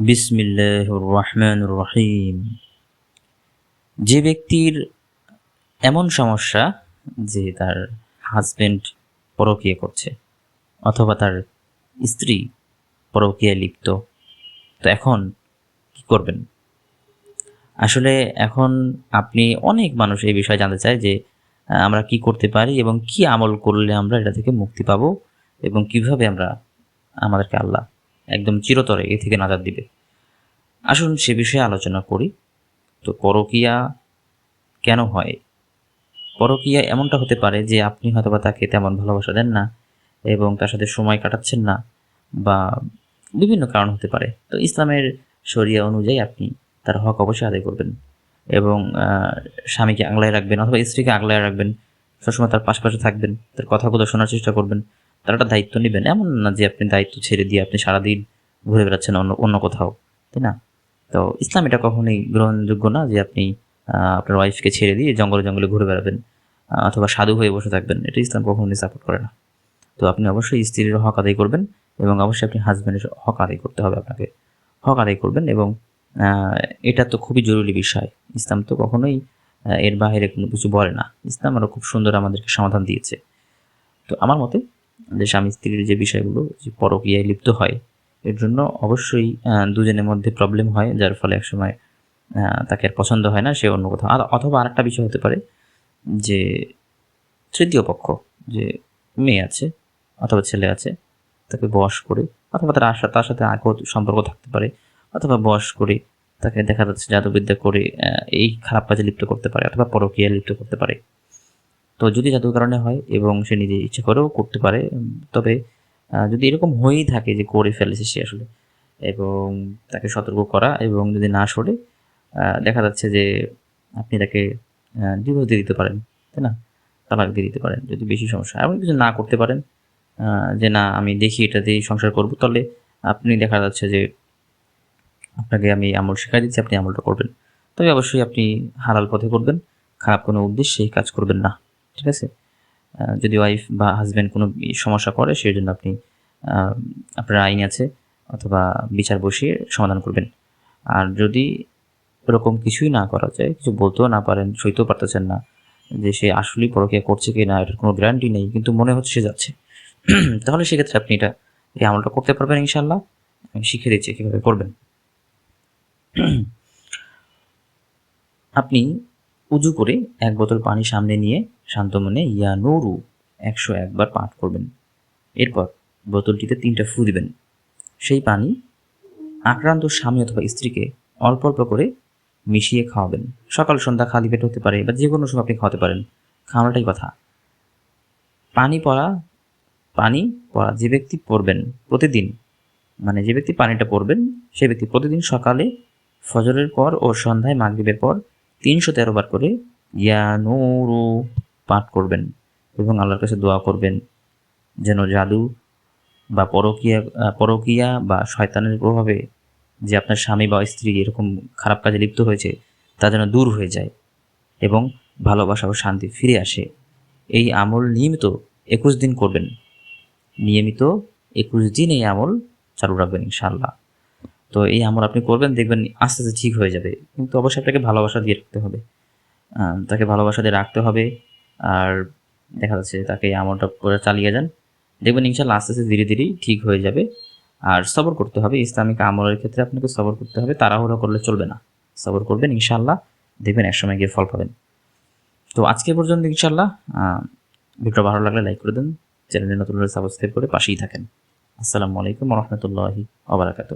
বিসমিল্লাহ রহমান রহিম যে ব্যক্তির এমন সমস্যা যে তার হাজবেন্ড পরকীয়া করছে, অথবা তার স্ত্রী পরকীয়ায় লিপ্ত, তো এখন কি করবেন? আসলে এখন আপনি অনেক মানুষ এই বিষয়ে জানতে চায় যে আমরা কি করতে পারি এবং কি আমল করলে আমরা এটা থেকে মুক্তি পাবো এবং কীভাবে আমরা আমাদেরকে আল্লাহ একদম চিরতরে এ থেকে নাজাদ দিবে। আসুন সে বিষয়ে আলোচনা করি। তো পরকীয়া কেন হয়? পরকীয়া এমনটা হতে পারে যে আপনি হয়তোবা তাকে তেমন ভালোবাসা দেন না এবং তার সাথে সময় কাটাচ্ছেন না বা বিভিন্ন কারণ হতে পারে। তো ইসলামের শরিয়া অনুযায়ী আপনি তার হক অবশ্যই আদায় করবেন এবং স্বামীকে আগলায় রাখবেন অথবা স্ত্রীকে আগলায় রাখবেন, সবসময় তার পাশাপাশি থাকবেন, তার কথাগুলো শোনার চেষ্টা করবেন। তার একটা দায়িত্ব নেবেন। এমন না যে আপনি দায়িত্ব ছেড়ে দিয়ে আপনি সারাদিন ঘুরে বেড়াচ্ছেন অন্য অন্য কোথাও, তাই না? তো ইসলাম এটা কখনোই গ্রহণযোগ্য না যে আপনি আপনার ওয়াইফকে ছেড়ে দিয়ে জঙ্গলে জঙ্গলে ঘুরে বেড়াবেন অথবা সাধু হয়ে বসে থাকবেন। এটা ইসলাম কখনোই সাপোর্ট করে না। তো আপনি অবশ্যই স্ত্রীর হক আদায় করবেন এবং অবশ্যই আপনি হাজব্যান্ডের হক আদায় করতে হবে আপনাকে। হক আদায় করবেন এবং এটা তো খুবই জরুরি বিষয়। ইসলাম তো কখনোই এর বাইরে কোনো কিছু বলে না। ইসলাম আরও খুব সুন্দর আমাদেরকে সমাধান দিয়েছে। তো আমার মতে যে স্বামী স্ত্রীর যে বিষয়গুলো যে পরকীয়ায় লিপ্ত হয়, এর জন্য অবশ্যই দুজনের মধ্যে প্রবলেম হয়, যার ফলে একসময় তাকে আর পছন্দ হয় না, সে অন্য কোথাও। অথবা আরেকটা বিষয় হতে পারে যে তৃতীয় পক্ষ, যে মেয়ে আছে অথবা ছেলে আছে, তাকে বশ করে, অথবা তার আশা, তার সাথে আগত সম্পর্ক থাকতে পারে, অথবা বশ করে তাকে দেখা যাচ্ছে জাদুবিদ্যা করে এই খারাপ কাজে লিপ্ত করতে পারে, অথবা পরকীয়া লিপ্ত করতে পারে। তো যদি জাদুর কারণে হয় এবং সে নিজে ইচ্ছে করেও করতে পারে তবে যদি এরকম হয়েই থাকে যে করে ফেলেছে সে আসলে এবং তাকে সতর্ক করা এবং যদি না সরে দেখা যাচ্ছে যে আপনি তাকে ডিভোর্স দিয়ে দিতে পারেন, তাই না? তালাক দিয়ে দিতে পারেন যদি বেশি সমস্যা এমন কিছু না করতে পারেন যে না, আমি দেখি এটা দিয়েই সংসার করব, তাহলে আপনি দেখা যাচ্ছে যে আপনাকে আমি আমল শেখাই দিচ্ছি, আপনি আমলটা করবেন। তবে অবশ্যই আপনি হালাল পথে করবেন, খারাপ কোনো উদ্দেশ্যে কাজ করবেন না। ঠিক আছে? যদি ওয়াইফ বা হাজব্যান্ড কোনো সমস্যা করে সেই জন্য আপনি আপনার আইন আছে অথবা বিচার বসিয়ে সমাধান করবেন। আর যদি এরকম কিছুই না করা যায়, কিছু বলতেও না পারেন, সইতেও পারতেছেন না, যে সে আসলেই পরকিয়া করছে কি না, এটার কোনো গ্যারান্টি নেই, কিন্তু মনে হচ্ছে সে যাচ্ছে। তাহলে সেক্ষেত্রে আপনি এটা, এই আমলটা করতে পারবেন ইনশাল্লাহ আমি শিখে দিচ্ছি কীভাবে করবেন। আপনি উজু করে এক বোতল পানি সামনে নিয়ে শান্ত মনে ইয়া নুরু একশো একবার পাঠ করবেন। এরপর বোতলটিতে তিনটা ফু দিবেন। সেই পানি আক্রান্ত স্বামী অথবা স্ত্রীকে অল্প অল্প করে মিশিয়ে খাওয়াবেন। সকাল সন্ধ্যা খালি পেট হতে পারে বা যে কোনো সময় আপনি খাওয়াতে পারেন। খাওয়ানোটাই কথা। পানি পড়া পানি পড়া যে ব্যক্তি পড়বেন প্রতিদিন মানে যে ব্যক্তি পানিটা পড়বেন, সে ব্যক্তি প্রতিদিন সকালে ফজরের পর ও সন্ধ্যায় মাগরিবের পর তিনশো তেরো বার করে ইয়া পাঠ করবেন এবং আল্লাহর কাছে দোয়া করবেন যেন জাদু বা পরকীয়া পরকীয়া বা শয়তানের প্রভাবে যে আপনার স্বামী বা স্ত্রী এরকম খারাপ কাজে লিপ্ত হয়েছে, তা যেন দূর হয়ে যায় এবং ভালোবাসা ও শান্তি ফিরে আসে। এই আমল নিয়মিত একুশ দিন করবেন। নিয়মিত একুশ দিন এই আমল চালু রাখবেন ইনশাল্লাহ তো এই আমল আপনি করবেন, দেখবেন আস্তে আস্তে ঠিক হয়ে যাবে। কিন্তু অবশ্যই আপনাকে ভালোবাসা দিয়ে রাখতে হবে। তাকে ভালোবাসা দিয়ে রাখতে হবে। আর দেখা যাচ্ছে তাকে এই আমলটা করে চালিয়ে যান। দেখবেন ইনশাল্লাহ আস্তে আস্তে ধীরে ধীরেই ঠিক হয়ে যাবে। আর সবর করতে হবে। ইসলামিক আমলের ক্ষেত্রে আপনাকে সবর করতে হবে। তাড়াহুড়ো করলে চলবে না। সবর করবেন ইনশাল্লাহ। দেখবেন একসময় গিয়ে ফল পাবেন। তো আজকে পর্যন্ত ইনশাল্লাহ ভিডিও ভালো লাগলে লাইক করে দেন। চ্যানেলে নতুন সাবস্ক্রাইব করে পাশেই থাকেন। আসসালামু আলাইকুম রহমতুল্লাহি ওবরাকাতু